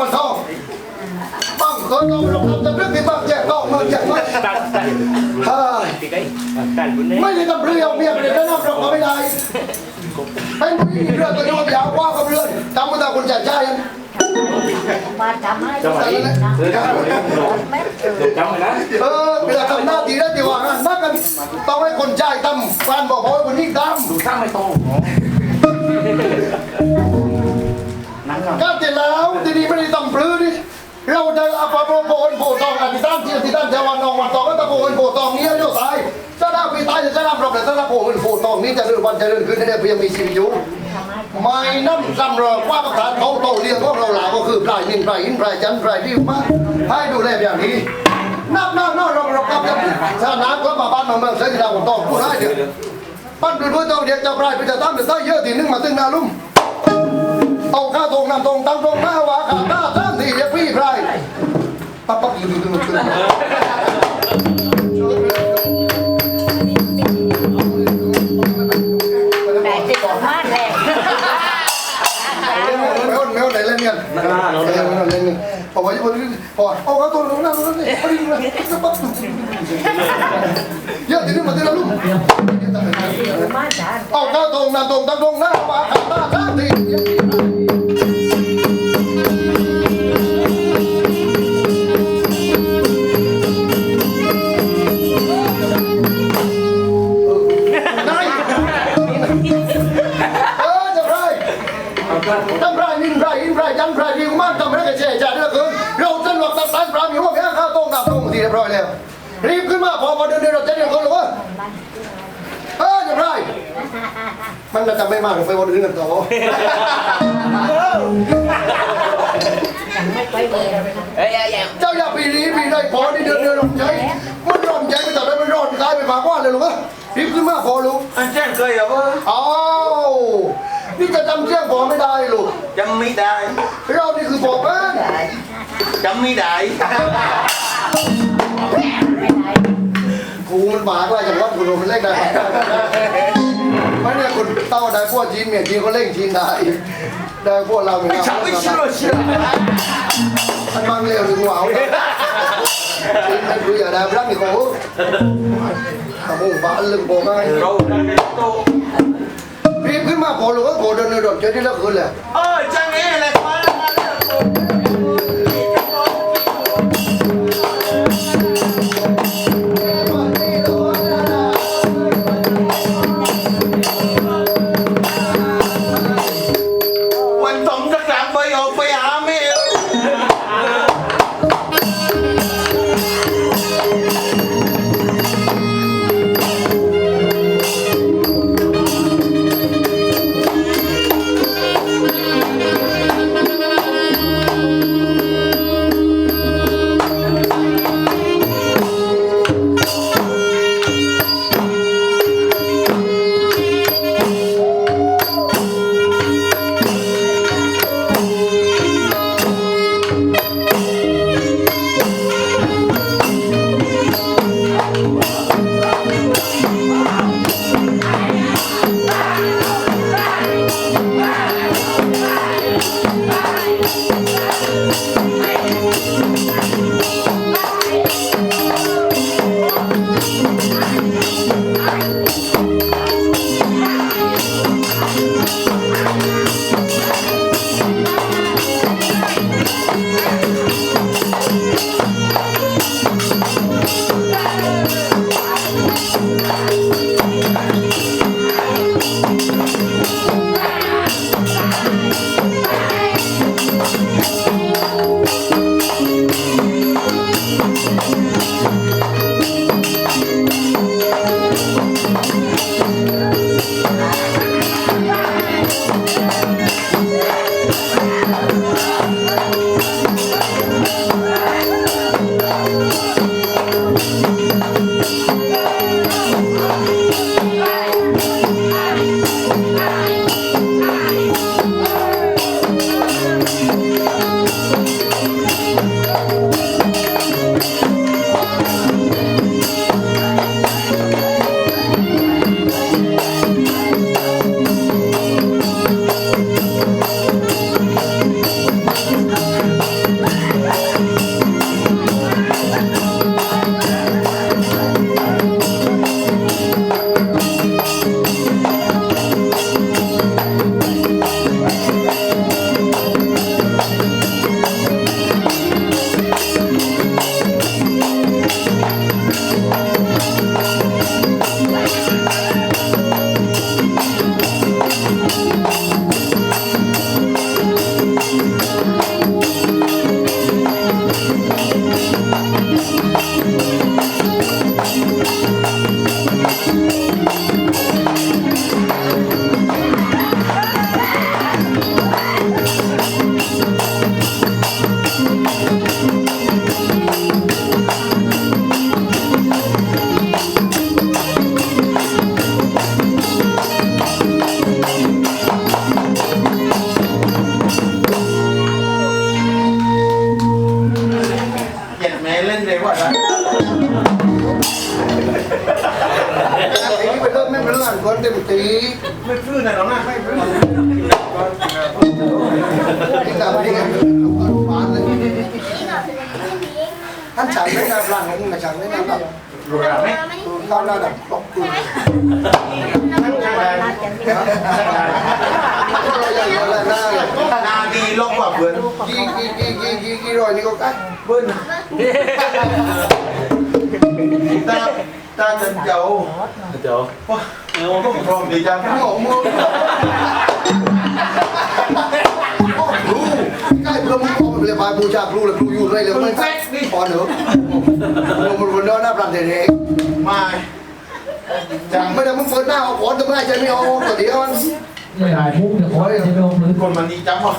วันทองบ้งตอนเราลงทำจะเรื่องที่บ้างแจกนอกเมือแจกนอกตัตัดตัดบุญไม่ได้ทำเรื่องเมียไม่ได้นำเราไม่ได้เป็นผู้หญิงเรื่องตัวโยมยาวว่ากับเรื่องจำมุตาคนจ่ใจยันมาจำให้จำให้จำให้นะเออเวลาทำหน้าตีได้ตีว่างานมากกันต้องให้คนใจ่ายตั้มการบอกว่าคนนี้ตั้มดูตั้มไม่ตรง เราจะเอาปลาโปโปนโผตองกันที่ตั้งที่ที่ตั้งเจวันนองวันตองก็ตะโกนโผตองนี้เลี้ยวซ้ายจะได้ปีตายจะได้ปลอบแต่ถ้าโผโผตองนี้จะเลื่อนวันจะเลื่อนขึ้นได้เพียงมีชีวิตอยู่ไม่น้ำซ้ำรอว่าประธานเขาโตเรียงของเราหลาก็คือปลายนินปลายอินปลายจันปลายริ้วมาให้ดูแลอย่างนี้นับนับนับเราเรากลับจะชาน้ำก็มาบ้านมาเมืองเสียที่เราต้องพูดให้เดี๋ยวปั้นเป็นผู้ต้องเดียกจะปลายไปจะตั้งเป็นตั้งเยอะทีนึงมาตึงนาลุ่มเอาข้าตรงนำตรงตั้งตรงหน้าวาขาหน้าตั้งทีเดียวพี่ปลาย แต่ที่ของมาแรงไม่เอาไม่เอาไหนเล่นกันนั่งหน้าเราเล่เลยนเล่นเล่พอไปพอพอเอาข้าตรงนั้นนั้นนี่พอดีเลยปั๊บเยอะทีนึงมาตึงนาลุ่มมาจานเอาข้าตรงนำตรงตั้งตรงหน้าว่าขาหน้าตั้งทีาจะไม่มากไปวันอื่นกันต่อไม่ไปเลยเอ้ยเอ้ยเจ้าอย่าปีนี้ปีใดพอที่เดินเดินร้อนใจมันร้อนใจไปแต่ได้มันร้อนกายไปมากกว่าเลยหรือวะรีบขึ้นมาพอลูกอันแจ้งเคยเหรอวะอ้าวนี่จะจำเสียงพอไม่ได้ลูกจำไม่ได้เรานี่คือบอกแม่จำไม่ได้กูมันหมากว่าอย่างว่ากูโดนมันเล่นได้ ไม่เนี่ยคุณเต้าได้พวกจีนเมียจีนเขาเล่นจีนได้ได้พวกเราเนี่ใช่ไม่เชื่อเชื่อมันบางเร็วถึงหวาวจีนมันคืออย่าได้รักนี่โอ้ขโมยบ้านลึกบอกไงเราดันในโตรีบขึ้นมาพอหรือว่าโกเดินเดินเจอที่ละคืนแหละเออจัง ที่ตามที่กันหวานเลยท่านฉันไม่นานหลังมึงกับฉันไม่นานหลังรู้ราไหมข้าวหน้าดับตกคุณนาดีลงกว่าเพื่อนกี่กี่กี่กี่กี่กี่รอยนี่ก็ใกล้เบิ้ลตาตาจันเจ้าเดี๋ยวว้าเอาก็พร้อมดีจังหม มุขของเลยมาบูชาครูเลยครูอยู่เลยเลยไม่ใช่พอเนอะมันมันมันหน้าปรันเด็กมาจังไม่ได้มึงเปิดหน้าเอาขอนทำไมจะไม่เอาตัวเดียวมันไม่ได้มุกเดี๋ยวขอจะไปลงมือคนมันดีจังวะ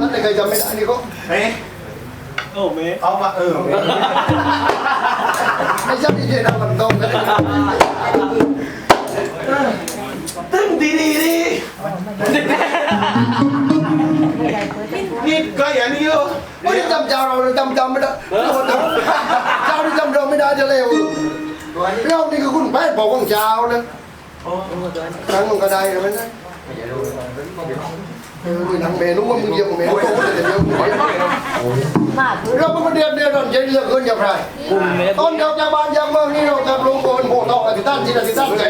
นั่นใครจำไม่ได้นี่ก็เฮ้ยโอ้เมเอามาเออไม่ใช่ที่เจนะมันต้องกันตึ้งดีดีดี นี่ก็อย่างนี้เหรอไม่ได้จำเจ้าเราจำจำไม่ได้เจ้าที่จำเราไม่ได้จะเร็วเรานี่คือคุณแพทย์บอกของเจ้านะครั้งมันก็ได้หรือไม่ ได้เออทางเมนูว่ามึงเยี่ยมเมนูโตเลยเดี๋ยวมึงมาเลยเราเป็นเดือนเดือนเราใจเลือกเกินอย่างไรต้นเดียวจากบ้านยังเมืองนี่เราจะลงโอนโพทองอธิษฐานจิตอธิษฐานใจ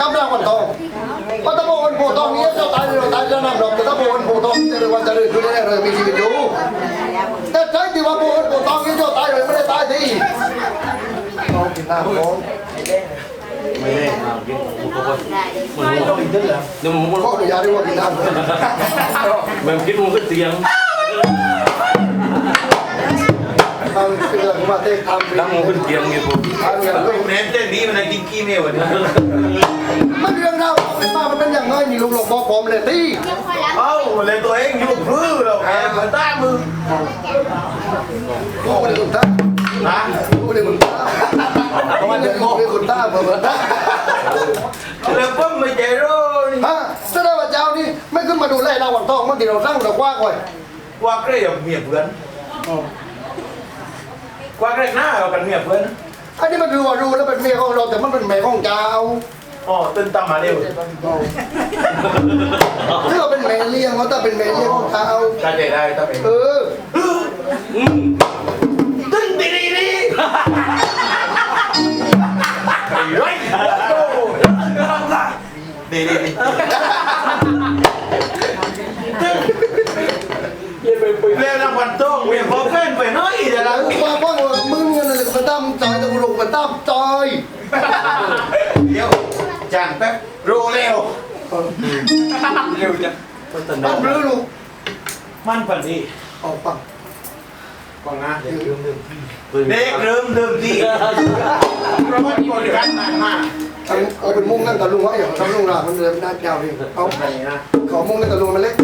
กำลังวันทองพอตะโกนโพทองนี้เจ้าตายเราตายจะนำดอกแต่ตะโกนโพทองจะเรียกว่าจะเรื่อยขึ้เรื่อยๆมีชีวิตอยู่แต่ใจที่ว่าโพโพทองนี้เจ้าตายเลยไม่ได้ตายที่น้องกินน้ำน้อง ไม่ได้มากินผมก็มันต้องกินแล้วเดี๋ยวผมขออนุญาตด้วยว่ากินน้มันกินมันก็เตียงทำเป็นเรื่องมาเตะทำแล้วมันก็เตียงไงผมทำอย่างนี้เน้นเต้นนี้มันกินกี้เมลวันนี้มันเรื่องเราวเป็นมามันเป็นอย่างไรนี่ลุงหลงบอกผมเลยตีเอ้าเลยตัวเองอยู่พื้นเราแอบมันต้ามือกูไม่ได้คนตา นะกูไม่ได้คนตาเพราะมันจะกูไม่ได้คนตาเปิดตาแล้วเพิ่งไม่เจอโร่นี่ฮะแสดงว่าเจ้านี่ไม่ขึ้นมาดูแลเราวันทองมันที่เราสร้างเรากว้างไว้ว่าเกลียบเมียเพื่อนกว่าเกลียหน้าเรากันเมียเพื่อนอันนี้มันรู้ว่ารู้แล้วเป็นเมียของเราแต่มันเป็นแม่ของเจ้าอ๋อตื่นตามมาเร็วถ้าเราเป็นแม่เลี้ยงเขาถ้าเป็นแม่เลี้ยงของเจ้าตาใจได้ตาเป็นเออ ดีดีดีเรียนรางวัลโต้งเวียนพอเฟ้นไปน้อยเดี๋ยวเรากูว่าพ่อมึงเงินอะไรมันตั้มจอยต้องลงมันตั้มจอยเดี๋ยวจานแป๊บรู้เร็วเร็วจังตั้มรื้ลูกมันปันดีออกปังฟังนะเด็กเริ่มเดิมทีเพราะว่าบริการนานมาก เอาเป็นมุ้งนั่งกับลุงวะอย่างทำลุงรามันเดินได้ยาวดิเอาอะไรนะขอมุ้งนั่งกับลุงมันเล็ก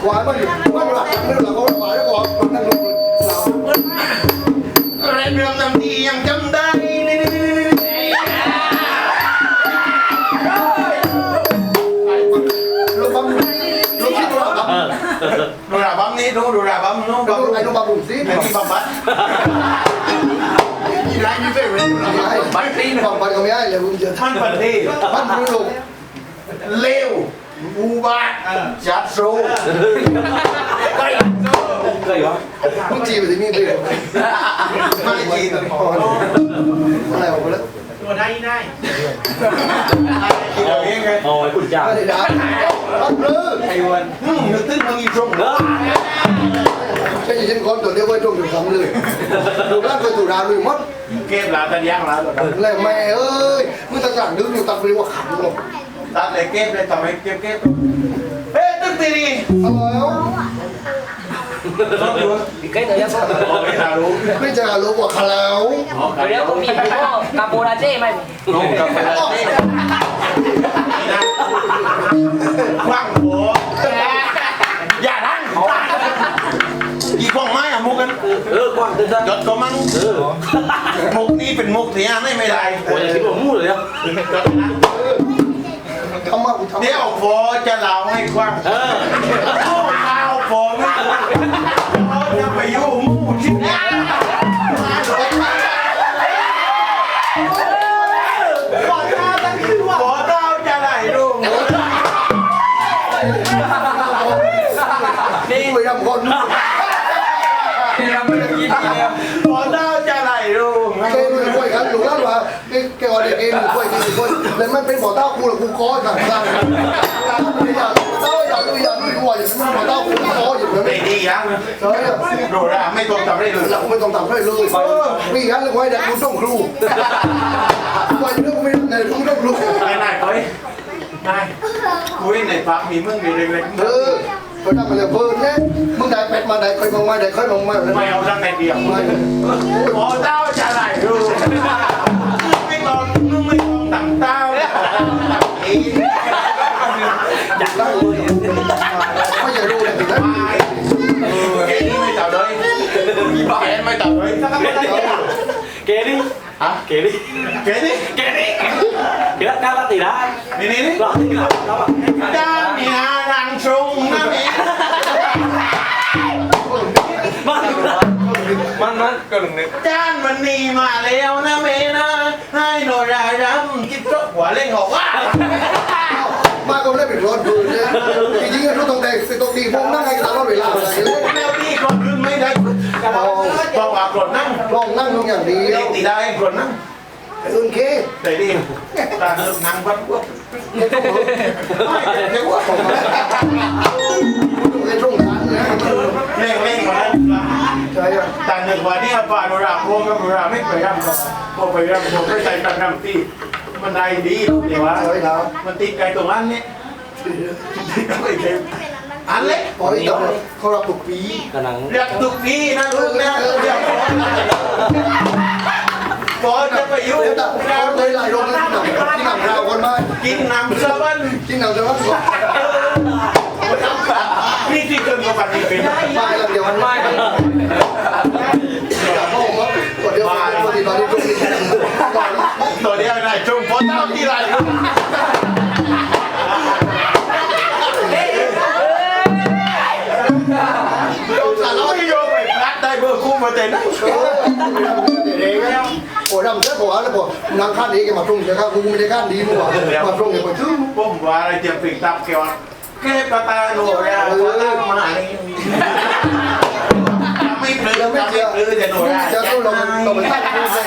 ขวายมันอยู่มันหลักมันหลักเขาขวายแล้วขอนั่งลุงเราเรื่องเรื่องทำดียังจำได้นี่นี่นี่นี่ลุงบัมลุงคิดดูแล้วบัมดูระบัมนี่ดูดูระบัมนู้นดูบัมไอ้ลุงบัมบุ๋มสิไอ้นี่บัมบัด อีไรนี่เป็นเรื่องบัมตีนบัมบัมก็ไม่ได้เลยลุงเจอมันปันดีบัมรื้ลุงเลวอูบาทจัดโซ่ใกล้ใกล้วะมึงจีไปที่นี่ไปเลยไม่จีนออะไรออกไปแล้วตัวได้ได้เอาเองไงโอ้ยคุณจ่าไม่ได้ด่าบัมรื้อไอ้วันนึกตึ้งมึงอีกตรงเหรอใช่ยินคนตัวเดียวไว้ตรงถึงคำเลยดูร่างเคยถูกด่าเลยมด เก็บหลานตันย่างหลานแล้วแม่เอ้ยมึงตะสั่งดึงอยู่ตักเรียกว่าขำหรอกตัดเลยเก็บเลยทำไมเก็บเก็บเฮ้ยตึ้งตีดีเอาแล้วต้องดูใกล้ตัวยังก็ไม่น่ารู้ไม่จะรู้ว่าขาวเดี๋ยวก็มีพวกกาโบราเจ้ไหมน้องกับแฟนเต้นะคว้างหัว กของไม้อะมุกกันเออกว้างตึ้งจดก็มั่งเออมุกนี้เป็นมุกเสียไม่ไม่ได้โอ้ยคิดว่ามู่เลยเนี่ยเดี๋ยวฟอจะเล่าให้คว้างเออโอ้ข้าวฟอไม่ อยกันหลุดแล้วว่าเกอะไรเกมมือคุยกันมือคุยเลยมันเป็นบ่อเต้ากูหรอกูคอสั่งสั่งอยาเต้าอยากดูอยากดูกูว่าอย่างนี้บ่อเต้ากูคออยู่เลยไม่ดียังใช่โดราไม่ตรงกับได้เลยเราไม่ต้องทำให้เลยมีงั้นเลยไว้เด็กกูต้องครูไว้เรื่องไม่ในกูต้องครูนายนายเฮ้ยนายคุยในปั๊มมีมึงอยู่เล็กเออ ไปทำอะไรเพิ่อนเนี่ยมึงได้เป็ดมาได้เคยมองมาได้เคยมองมาไม่เอาตั้งแต่เดียวไม่ขอเต้าจะไหลลุงไม่ต้องมึงไม่ต้องต่ำเต้าต่ำเองอยากได้เลยไม่อยากรู้เลยนะเกนี่ไม่ต่ำเลยมีบ้าแอนไม่ต่ำเลยเกลี่ฮะเกลี่เกนี่เกลี่เกลี่ก้าวตีได้นี่นี่นี่เราตีเราเราด้านมีอารังชงนะ มันมันมันก็หนึ่งนึงด้านมันนีมาแล้วนะเมนะให้โนรารำจิ๊บก็หัวเล่งหอกว่า มาก็ได้เป็นร้อนดูนี่ยจริงๆรู้ตรงแดงสิตรงดีมองนั่งไงกันตลอดเวลาเลยแล้วพี่คนอื่นไม่ได้ต้องว่ากดนั่งลองนั่งลงอย่างเดียเด็วตีได้กดนั่งอื่นเคแต่ดีตาเลิกนั่งวัดพวก เรียกว่าในช่วงนั้นนะเล่งเล่งมาแล้วใช่อะต่างหนึ่งวันนี้ป่าโนราพวกกับโนราไม่ไปรำหรอกพวกไปรำพวกไม่ใส่กันรำตีมันได้ดีเดี๋ยววะใช่ครับมันติดไกลตรงนั้นเนี่ยก็ไม่เค็มอันเล็กปล่อยจับเขารับทุกปีกำลังเรียกทุกพี่นะลูกนะเรียก พอจะไปยุ่งเดี๋ยวต่เขาเลยไหลลงที่หนังที่หนังเราคนมากินหน้ำสะบันที่หนังจะว่าก่อนนี่ที่เกินกว่านี้เป็นมาแล้วเดี๋ยวมันไม่จับห้องก็กดเดี๋ยวปกติตอนนี้ตรงนี้ก่อนตัวเดียวได้จงพอเท่าที่ไรโยมสารวัตรโยมไปพลัดได้เบอร์คู่มาแต่ไห นโอ้ดำเจ้าของแล้วบอนางข้าดีแกมาตรงจะข้ากูไม่ได้ข้าดีมั้งวะมาตรงเนี่ยไปถึงผมว่าอะไรเตรียมปิดตับเกี่ยวแค่ปตาโนราปตามาไหนไม่ปลื้มไม่ปลื้มจะโนราจะต้องลงลงไปตั้งครูเลย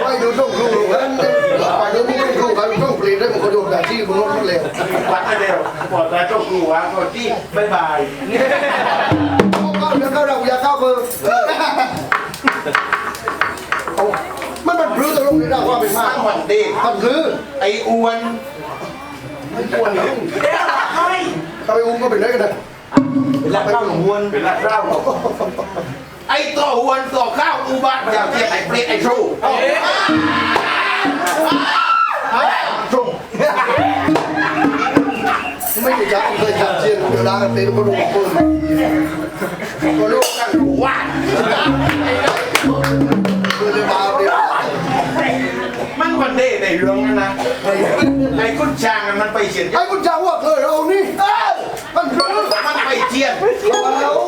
ไปดูต้องครูกันไปดูไม่ครูกันต้องเปลี่ยนได้ผมก็โดนด่าที่มึงนั่นเลยวัดไม่เร็วปอดแต่เจ้าครูวะคนที่บายบายเข้าเดี๋ยวเข้าเราอย่าเข้าเบอร์ มันมันพลื้ตกลงในเราว่าเป็นมากตั้งวันดีมันพลื้ไอ้อ้วนไม่ควรนะเดี๋ยวให้ถ้าไปอุ้มก็เป็นได้กันนะแล้วข้าวหลงวนเป็นรักเล่าไอ้ตัวอ้วนตัวข้าวอุบัติอย่าเรียกไอ้เปรตไอ้ชูชูไม่ได้จับเคยจับเชียนเวลาเตะก็ดูปืนก็รู้กันว่า เด้ในเรื่องนั้นนะไอ้คุณช่างมันไปเฉียนไอ้คุณจะว่าเคยเรานี่มันพลื้มันไปเฉียนแล้ว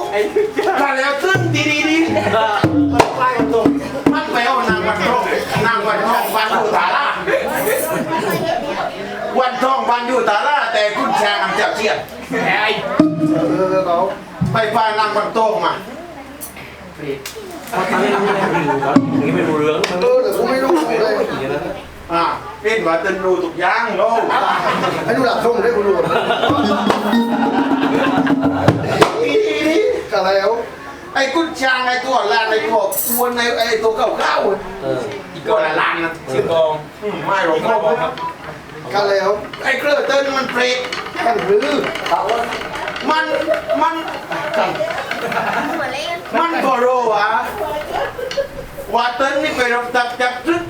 มาแล้วซึ่งดีดีดีไปตรงมันไปเอานางวันทองนางวันทองวันอยู่ตาล่าวันทองวันอยู่ตาล่าแต่คุณช่างมันจะเฉียนไอ้เออเขาไปพานางวันโต้งมา ตอนนี้ไม่รู้ครับนี่ไม่รู้เรื่อง เออแต่กูไม่รู้เลย อ่าเป็น ว่าตึนรูตุกย่างโลกไอ้ดูหลักส่งได้กูรู้กันแล้วไอ้กุญชางไอ้ตัวลานไอ้ตัวอ้วนไอ้ไอ้ตัวเก่าเก่าเอออีกตัวละลานนะสิกองไม่หรอกพ่อกันแล้วไอ้เครือเติ้นมันเปรตมันพลื้มันมันมันบอโรวะว่าเติ้นนี่ไปรับตักจากซึก